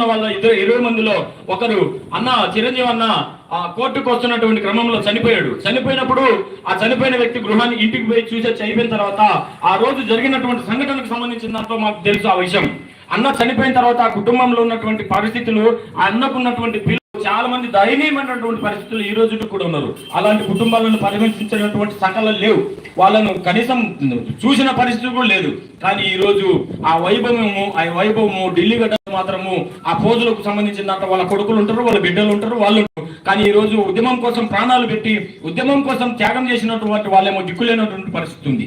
ఉన్న వాళ్ళ ఇద్దరు ఇరవై మందిలో ఒకరు అన్న చిరంజీవి అన్న ఆ కోర్టుకు వస్తున్నటువంటి క్రమంలో చనిపోయాడు. చనిపోయినప్పుడు ఆ చనిపోయిన వ్యక్తి గృహాన్ని ఇంటికి పోయి చూసి చనిపోయిన తర్వాత ఆ రోజు జరిగినటువంటి సంఘటనకు సంబంధించిన దాంట్లో మాకు తెలుసు ఆ విషయం. అన్న చనిపోయిన తర్వాత ఆ కుటుంబంలో ఉన్నటువంటి పరిస్థితులు ఆ అన్నకున్నటువంటి చాలా మంది దయనీయమైనటువంటి పరిస్థితులు ఈ రోజు కూడా ఉన్నారు. అలాంటి కుటుంబాలను పరిగణించినటువంటి సకలు లేవు. వాళ్ళను కనీసం చూసిన పరిస్థితి కూడా లేదు. కానీ ఈ రోజు ఆ వైభవము ఆ వైభవము ఢిల్లీ గడ్డ మాత్రము ఆ పోజులకు సంబంధించిన దాంట్లో వాళ్ళ కొడుకులు ఉంటారు వాళ్ళ బిడ్డలు ఉంటారు వాళ్ళు కానీ ఈ రోజు ఉద్యమం కోసం ప్రాణాలు పెట్టి ఉద్యమం కోసం త్యాగం చేసినటువంటి వాళ్ళేమో దిక్కులేనటువంటి పరిస్థితి ఉంది.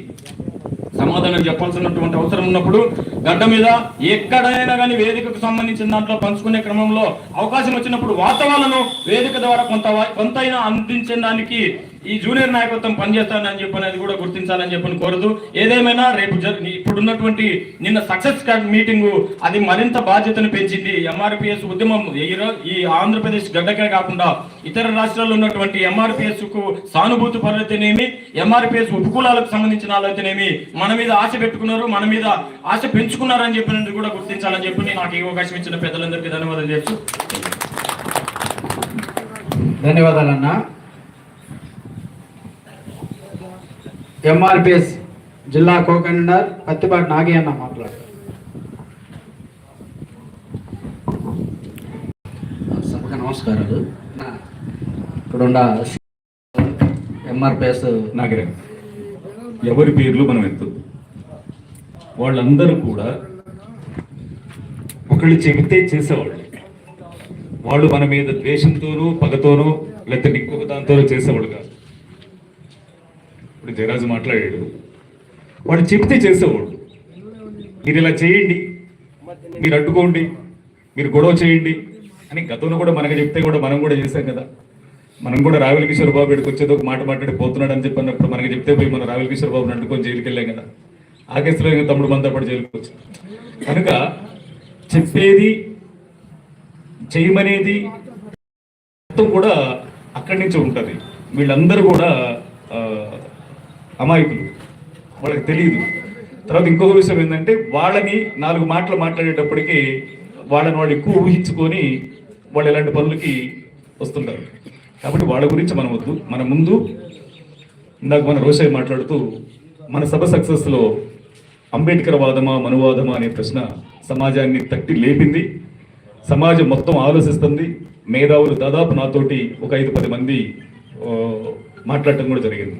సమాధానం చెప్పాల్సినటువంటి అవసరం ఉన్నప్పుడు గడ్డ మీద ఎక్కడైనా కానీ వేదికకు సంబంధించిన దాంట్లో పంచుకునే క్రమంలో అవకాశం వచ్చినప్పుడు వాస్తవాలను వేదిక ద్వారా కొంత కొంతైనా అందించడానికి ఈ జూనియర్ నాయకత్వం పనిచేస్తానని చెప్పని అది కూడా గుర్తించాలని చెప్పని కోరదు. ఏదేమైనా రేపు ఇప్పుడున్నటువంటి నిన్న సక్సెస్ మీటింగ్ అది మరింత బాధ్యతను పెంచింది. ఎంఆర్పిఎస్ ఉద్యమం ఈ ఈ ఆంధ్రప్రదేశ్ గడ్డకే కాకుండా ఇతర రాష్ట్రాల్లో ఉన్నటువంటి ఎంఆర్పిఎస్కు సానుభూతి పరులైతేనేమి ఎంఆర్పిఎస్ ఉపకులాలకు సంబంధించిన వాళ్ళైతేనేమి మన మీద ఆశ పెట్టుకున్నారు మన మీద ఆశ పెంచుకున్నారని చెప్పినది కూడా గుర్తించాలని చెప్పి నాకు ఈ అవకాశం ఇచ్చిన పెద్దలందరికీ ధన్యవాదాలు చెప్తూ ధన్యవాదాలన్నా ఎంఆర్పిఎస్ జిల్లా కో కన్వీనర్ పత్తిపాటి నాగి అన్న మాట్లాడు. సభకు నమస్కారాలు. ఇక్కడున్న ఎంఆర్పిఎస్ నాగరం ఎవరి పేర్లు మనం ఎత్తు? వాళ్ళందరూ కూడా ఒకళ్ళు చెబితే చేసేవాళ్ళు. వాళ్ళు మన మీద ద్వేషంతోనూ పగతోనూ లేకపోతే ఇంకొక దాంతోనూ చేసేవాడు కాదు. ఇప్పుడు జయరాజు మాట్లాడాడు. వాడు చెప్తే చేసేవాడు. మీరు ఇలా చేయండి. మీరు అడ్డుకోండి. మీరు గొడవ చేయండి. అని గతంలో కూడా మనకు చెప్తే కూడా మనం కూడా చేశాం కదా. మనం కూడా రావిల కిషోర్ బాబు ఇక్కడికి వచ్చేది ఒక మాట మాట్లాడి పోతున్నాడు అని చెప్పినప్పుడు మనకి చెప్తే పోయి మన రావిల కిషోర్ బాబుని అడ్డుకొని జైలుకి వెళ్ళాం కదా. ఆ కేసులో ఇంకా తమ్ముడు మనతో పాటు జైలుకి వచ్చాం కనుక చెప్పేది చేయమనేది మొత్తం కూడా అక్కడి నుంచి ఉంటుంది. వీళ్ళందరూ కూడా అమాయకులు. వాళ్ళకి తెలియదు తర్వాత ఇంకొక విషయం ఏంటంటే వాళ్ళని నాలుగు మాటలు మాట్లాడేటప్పటికి వాళ్ళని వాళ్ళు ఎక్కువ ఊహించుకొని వాళ్ళు ఇలాంటి పనులకి వస్తుంటారు. కాబట్టి వాళ్ళ గురించి మనం వద్దు. మన ముందు ఇందాక మన రోషయ్య మాట్లాడుతూ మన సభ సక్సెస్లో అంబేద్కర్ వాదమా మనువాదమా అనే ప్రశ్న సమాజాన్ని తట్టి లేపింది. సమాజం మొత్తం ఆలోచిస్తుంది. మేధావులు దాదాపు నాతోటి ఒక ఐదు పది మంది మాట్లాడటం కూడా జరిగింది.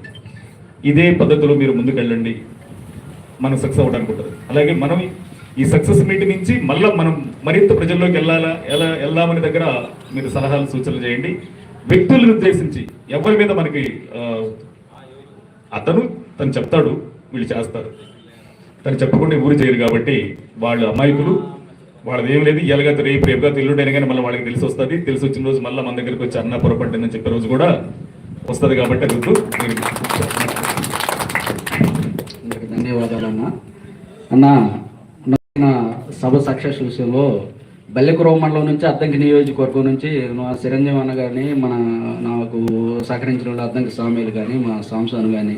ఇదే పద్ధతిలో మీరు ముందుకెళ్ళండి. మనం సక్సెస్ అవ్వడానికి ఉంటుంది అలాగే మనం ఈ సక్సెస్ మీట్ నుంచి మళ్ళీ మనం మరింత ప్రజల్లోకి వెళ్ళాలా ఎలా వెళ్దామని దగ్గర మీరు సలహాలు సూచనలు చేయండి. వ్యక్తులను ఉద్దేశించి ఎవరి మీద మనకి అతను తను చెప్తాడు వీళ్ళు చేస్తారు. తను చెప్పకుండా ఊరు చేయరు కాబట్టి వాళ్ళు అమాయకులు. వాళ్ళది ఏం లేదు ఎలాగైతే రేపు రేపుగా తెల్లుండైనా కానీ మళ్ళీ వాళ్ళకి తెలిసి వస్తుంది. తెలిసి వచ్చిన రోజు మళ్ళీ మన దగ్గరికి వచ్చి అన్న పొరపడ్డని చెప్పే రోజు కూడా వస్తుంది కాబట్టి గుర్తు వద్దు. ధన్యవాదాలు అన్న అన్న నా సభ సక్సెస్ విషయంలో బల్లెకురవ మండలం నుంచి అద్దంకి నియోజకవర్గం నుంచి మా చిరంజీవి అన్న కానీ మన నాకు సహకరించిన వాళ్ళు అద్దంకి స్వామిలు కానీ మా సాంసన్ కానీ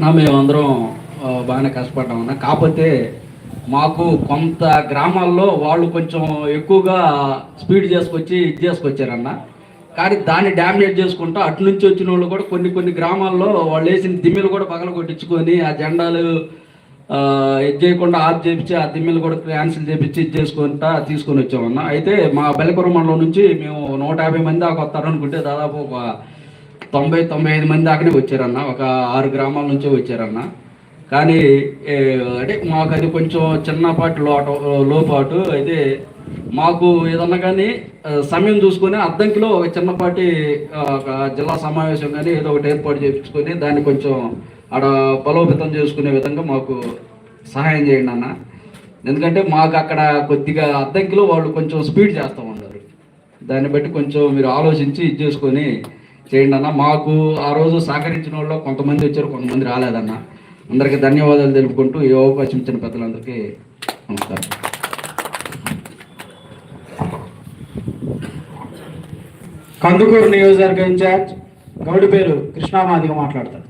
నా మేమందరం బాగానే కష్టపడ్డాం అన్న కాకపోతే మాకు కొంత గ్రామాల్లో వాళ్ళు కొంచెం ఎక్కువగా స్పీడ్ చేసుకొచ్చి ఇది చేసుకొచ్చారన్న కానీ దాన్ని డామినేట్ చేసుకుంటూ అటు నుంచి వచ్చిన వాళ్ళు కూడా కొన్ని కొన్ని గ్రామాల్లో వాళ్ళు వేసిన దిమ్మెలు కూడా పగల కొట్టించుకొని ఆ జెండాలు ఇది చేయకుండా ఆఫ్ చేపించి ఆ దిమ్మెలు కూడా క్యాన్సిల్ చేపించి ఇది చేసుకుంటా తీసుకొని వచ్చామన్న. అయితే మా బెల్లపురం మండలం నుంచి మేము నూట యాభై మంది దాకా వస్తారు అనుకుంటే దాదాపు ఒక తొంభై తొంభై ఐదు మంది దాకానే వచ్చారన్న. ఒక ఆరు గ్రామాల నుంచే వచ్చారన్న. కానీ అంటే మాకు అది కొంచెం చిన్నపాటి లోటు లోపాటు. అయితే మాకు ఏదన్నా కానీ సమయం చూసుకొని అద్దంకిలో ఒక చిన్నపాటి ఒక జిల్లా సమావేశం కానీ ఏదో ఒకటి ఏర్పాటు చేయించుకొని దాన్ని కొంచెం ఆడ బలోపేతం చేసుకునే విధంగా మాకు సహాయం చేయండి అన్న. ఎందుకంటే మాకు అక్కడ కొద్దిగా అద్దంకిలో వాళ్ళు కొంచెం స్పీడ్ చేస్తూ ఉన్నారు. దాన్ని బట్టి కొంచెం మీరు ఆలోచించి ఇది చేసుకొని చేయండి అన్న. మాకు ఆ రోజు సహకరించిన వాళ్ళు కొంతమంది వచ్చారు కొంతమంది రాలేదన్న. అందరికీ ధన్యవాదాలు తెలుపుకుంటూ ఈ అవకాశం ఇచ్చిన పెద్దలందరికీ నమస్కారం. కందుకూరు నియోజకవర్గ ఇన్ఛార్జ్ గౌడి పేరు కృష్ణామాదిగా మాట్లాడతారు.